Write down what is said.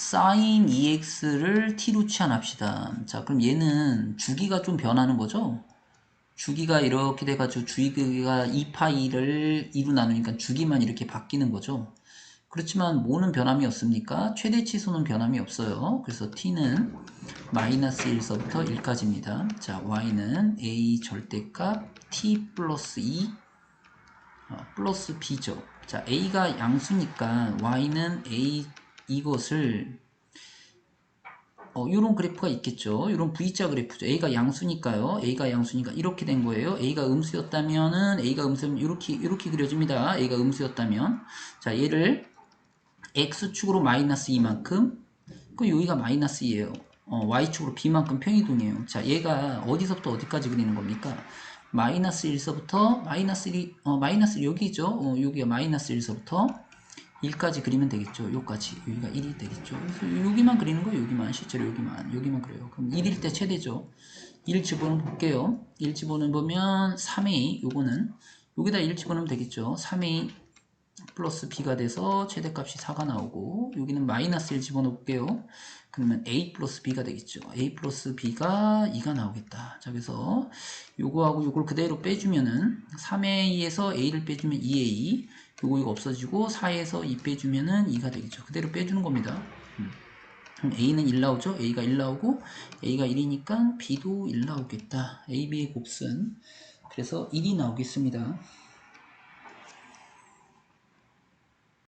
sin EX를 T로 취한합시다. 자, 그럼 얘는 주기가 좀 변하는 거죠? 주기가 이렇게 돼가지고 주기가 2파이를 2로 나누니까 주기만 이렇게 바뀌는 거죠. 그렇지만 뭐는 변함이 없습니까? 최대 치수는 변함이 없어요. 그래서 t는 마이너스 1서부터 1까지입니다. 자, y는 a 절대값 t 플러스 2 어, 플러스 b죠. 자, a가 양수니까 y는 a 이것을 어, 요런 그래프가 있겠죠. 요런 V자 그래프죠. A가 양수니까요. A가 양수니까 이렇게 된 거예요. A가 음수였다면은 A가 음수면 이렇게 이렇게 그려집니다. A가 음수였다면 자 얘를 X축으로 마이너스 2만큼 그 여기가 마이너스 2예요. 어, Y축으로 B만큼 평이동이에요. 자 얘가 어디서부터 어디까지 그리는 겁니까? 마이너스 1서부터 마이너스 1이 어, 마이너스 여기죠. 어, 여기가 마이너스 1서부터 1까지 그리면 되겠죠. 요까지. 여기가 1이 되겠죠. 그래서 여기만 그리는 거예요. 여기만. 실제로 여기만. 여기만 그래요. 그럼 1일 때 최대죠. 1 집어넣어 볼게요. 1 집어넣어 보면 3a 요거는 여기다 1 집어넣으면 되겠죠. 3a 플러스 b가 돼서 최대값이 4가 나오고 여기는 마이너스 1 집어넣어 볼게요. 그러면 a 플러스 b가 되겠죠. a 플러스 b가 2가 나오겠다. 자 그래서 요거하고 요걸 그대로 빼주면은 3a에서 a를 빼주면 2a 요거 이거 없어지고 4에서 2 빼주면은 2가 되겠죠. 그대로 빼주는 겁니다. 음. 그럼 a는 1 나오죠. a가 1 나오고 a가 1이니까 b도 1 나오겠다. a, b의 곱은 그래서 1이 나오겠습니다.